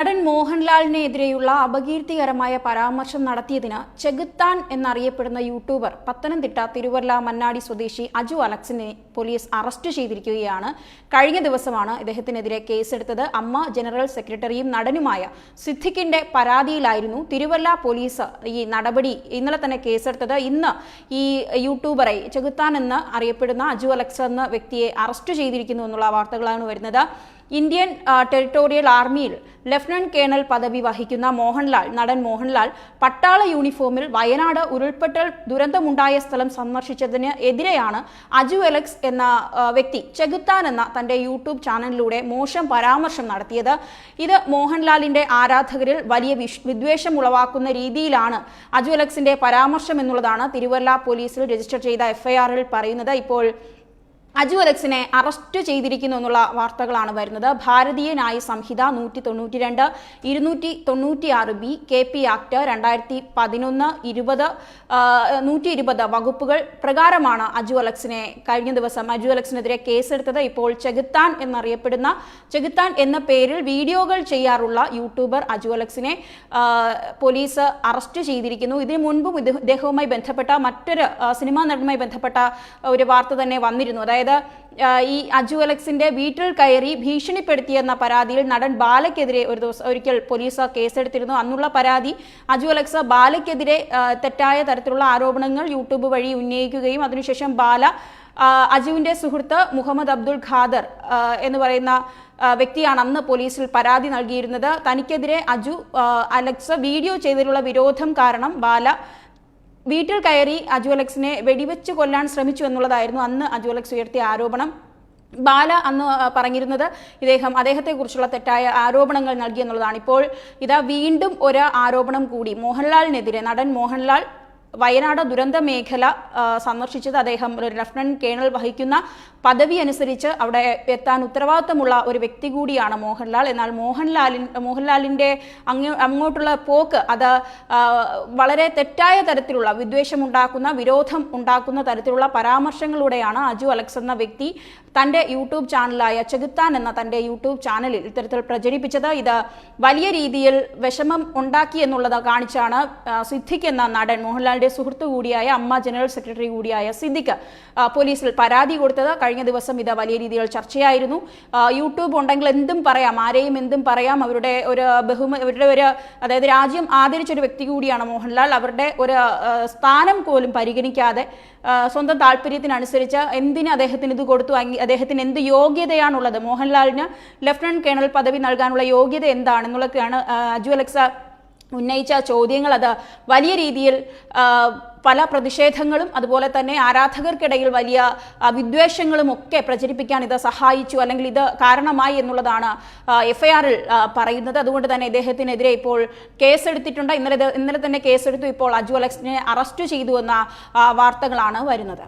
നടൻ മോഹൻലാലിനെതിരെയുള്ള അപകീർത്തികരമായ പരാമർശം നടത്തിയതിന് ചെകുത്താൻ എന്നറിയപ്പെടുന്ന യൂട്യൂബർ പത്തനംതിട്ട തിരുവല്ല മന്നാടി സ്വദേശി അജു അലക്സിനെ പോലീസ് അറസ്റ്റ് ചെയ്തിരിക്കുകയാണ്. കഴിഞ്ഞ ദിവസമാണ് ഇദ്ദേഹത്തിനെതിരെ കേസെടുത്തത്. അമ്മ ജനറൽ സെക്രട്ടറിയും നടനുമായ സിദ്ദിഖിന്റെ പരാതിയിലായിരുന്നു തിരുവല്ല പോലീസ് ഈ നടപടി ഇന്നലെ തന്നെ കേസെടുത്തത്. ഇന്ന് ഈ യൂട്യൂബറെ ചെകുത്താൻ എന്ന് അറിയപ്പെടുന്ന അജു അലക്സ് എന്ന വ്യക്തിയെ അറസ്റ്റ് ചെയ്തിരിക്കുന്നു എന്നുള്ള വാർത്തകളാണ് വരുന്നത്. ഇന്ത്യൻ ടെറിട്ടോറിയൽ ആർമിയിൽ ലഫ്റ്റനന്റ് കേണൽ പദവി വഹിക്കുന്ന മോഹൻലാൽ നടൻ മോഹൻലാൽ പട്ടാള യൂണിഫോമിൽ വയനാട് ഉരുൾപൊട്ടൽ ദുരന്തമുണ്ടായ സ്ഥലം സന്ദർശിച്ചതിന് എതിരെയാണ് അജു എലക്സ് എന്ന വ്യക്തി ചെകുത്താൻ എന്ന തന്റെ യൂട്യൂബ് ചാനലിലൂടെ മോശം പരാമർശം നടത്തിയത്. ഇത് മോഹൻലാലിന്റെ ആരാധകരിൽ വലിയ വിഷ് വിദ്വേഷം ഉളവാക്കുന്ന രീതിയിലാണ് അജു എലക്സിന്റെ പരാമർശം എന്നുള്ളതാണ് തിരുവല്ല പോലീസിൽ രജിസ്റ്റർ ചെയ്ത എഫ്ഐആറിൽ പറയുന്നത്. ഇപ്പോൾ അജു അലക്സിനെ അറസ്റ്റ് ചെയ്തിരിക്കുന്നു എന്നുള്ള വാർത്തകളാണ് വരുന്നത്. ഭാരതീയ ന്യായ സംഹിത നൂറ്റി തൊണ്ണൂറ്റി രണ്ട് ഇരുന്നൂറ്റി തൊണ്ണൂറ്റി ആറ് ബി കെ പി ആക്ട് രണ്ടായിരത്തി പതിനൊന്ന് ഇരുപത് നൂറ്റി ഇരുപത് വകുപ്പുകൾ പ്രകാരമാണ് അജു അലക്സിനെ കഴിഞ്ഞ ദിവസം അജു അലക്സിനെതിരെ കേസെടുത്തത്. ഇപ്പോൾ ചെകുത്താൻ എന്നറിയപ്പെടുന്ന ചെകുത്താൻ എന്ന പേരിൽ വീഡിയോകൾ ചെയ്യാറുള്ള യൂട്യൂബർ അജു അലക്സിനെ പോലീസ് അറസ്റ്റ് ചെയ്തിരിക്കുന്നു. ഇതിനു മുൻപും ഇദ്ദേഹവുമായി ബന്ധപ്പെട്ട മറ്റൊരു സിനിമാ നടനുമായി ബന്ധപ്പെട്ട ഒരു വാർത്ത തന്നെ വന്നിരുന്നു. അതായത് ആ, ഈ അജു അലക്സിന്റെ വീട്ടിൽ കയറി ഭീഷണിപ്പെടുത്തിയെന്ന പരാതിയിൽ നടൻ ബാലയ്ക്കെതിരെ ഒരു ദിവസം ഒരിക്കൽ പോലീസ് കേസെടുത്തിരുന്നു. അന്നുള്ള പരാതി അജു അലക്സ് ബാലയ്ക്കെതിരെ തെറ്റായ തരത്തിലുള്ള ആരോപണങ്ങൾ യൂട്യൂബ് വഴി ഉന്നയിക്കുകയും അതിനുശേഷം ബാല അജുവിന്റെ സുഹൃത്ത് മുഹമ്മദ് അബ്ദുൾ ഖാദർ എന്ന് പറയുന്ന വ്യക്തിയാണ് അന്ന് പോലീസിൽ പരാതി നൽകിയിരുന്നത്. തനിക്കെതിരെ അജു അലക്സ് വീഡിയോ ചെയ്തിട്ടുള്ള വിരോധം കാരണം ബാല വീട്ടിൽ കയറി അജുവലക്സിനെ വെടിവെച്ച് കൊല്ലാൻ ശ്രമിച്ചു എന്നുള്ളതായിരുന്നു അന്ന് അജുവലക്സ് ഉയർത്തിയ ആരോപണം. ബാല അന്ന് പറഞ്ഞിരുന്നത് ഇദ്ദേഹം അദ്ദേഹത്തെക്കുറിച്ചുള്ള തെറ്റായ ആരോപണങ്ങൾ നൽകി എന്നുള്ളതാണ്. ഇപ്പോൾ ഇതാ വീണ്ടും ഒരു ആരോപണം കൂടി. മോഹൻലാലിനെതിരെ നടൻ മോഹൻലാൽ വയനാട് ദുരന്ത മേഖല സന്ദർശിച്ചത് അദ്ദേഹം. ഒരു ലഫ്റ്റനന്റ് കേണൽ വഹിക്കുന്ന പദവി അനുസരിച്ച് അവിടെ എത്താൻ ഉത്തരവാദിത്തമുള്ള ഒരു വ്യക്തി കൂടിയാണ് മോഹൻലാൽ. എന്നാൽ മോഹൻലാലിൻ മോഹൻലാലിന്റെ അങ്ങ് അങ്ങോട്ടുള്ള പോക്ക് അത് വളരെ തെറ്റായ തരത്തിലുള്ള വിദ്വേഷമുണ്ടാക്കുന്ന വിരോധം ഉണ്ടാക്കുന്ന തരത്തിലുള്ള പരാമർശങ്ങളിലൂടെയാണ് അജു അലക്സ് എന്ന വ്യക്തി തന്റെ യൂട്യൂബ് ചാനലായ ചെകുത്താൻ എന്ന തന്റെ യൂട്യൂബ് ചാനലിൽ ഇത്തരത്തിൽ പ്രചരിപ്പിച്ചത്. ഇത് വലിയ രീതിയിൽ വിഷമം ഉണ്ടാക്കി എന്നുള്ളത് കാണിച്ചാണ് നടൻ എന്ന നടൻ മോഹൻലാലിന്റെ സുഹൃത്തു കൂടിയായ അമ്മ ജനറൽ സെക്രട്ടറി കൂടിയായ സിദ്ദിഖ് പോലീസിൽ പരാതി കൊടുത്തത് കഴിഞ്ഞ ദിവസം ഇത് വലിയ രീതിയിൽ ചർച്ചയായിരുന്നു. യൂട്യൂബ് ഉണ്ടെങ്കിൽ എന്തും പറയാം ആരെയും എന്തും പറയാം. അവരുടെ ഒരു ബഹുമ അവരുടെ ഒരു അതായത് രാജ്യം ആദരിച്ച ഒരു വ്യക്തി കൂടിയാണ് മോഹൻലാൽ. അവരുടെ ഒരു സ്ഥാനം പോലും പരിഗണിക്കാതെ സ്വന്തം താല്പര്യത്തിനനുസരിച്ച് എന്തിന് അദ്ദേഹത്തിന് ഇത് കൊടുത്തു? അദ്ദേഹത്തിന് എന്ത് യോഗ്യതയാണുള്ളത്? മോഹൻലാലിന് ലഫ്റ്റനന്റ് കേണൽ പദവി നൽകാനുള്ള യോഗ്യത എന്താണെന്നുള്ളതൊക്കെയാണ് അജു അലക്സ ഉന്നയിച്ച ചോദ്യങ്ങൾ അത് വലിയ രീതിയിൽ പല പ്രതിഷേധങ്ങളും അതുപോലെ തന്നെ ആരാധകർക്കിടയിൽ വലിയ വിദ്വേഷങ്ങളും ഒക്കെ പ്രചരിപ്പിക്കാൻ ഇത് സഹായിച്ചു. അല്ലെങ്കിൽ ഇത് കാരണമായി എന്നുള്ളതാണ് എഫ്ഐആറിൽ പറയുന്നത്. അതുകൊണ്ട് തന്നെ ഇദ്ദേഹത്തിനെതിരെ ഇപ്പോൾ കേസെടുത്തിട്ടുണ്ട്. ഇന്നലെ ഇന്നലെ തന്നെ കേസെടുത്തു. ഇപ്പോൾ അജു അലക്സിനെ അറസ്റ്റ് ചെയ്തു എന്ന വാർത്തകളാണ് വരുന്നത്.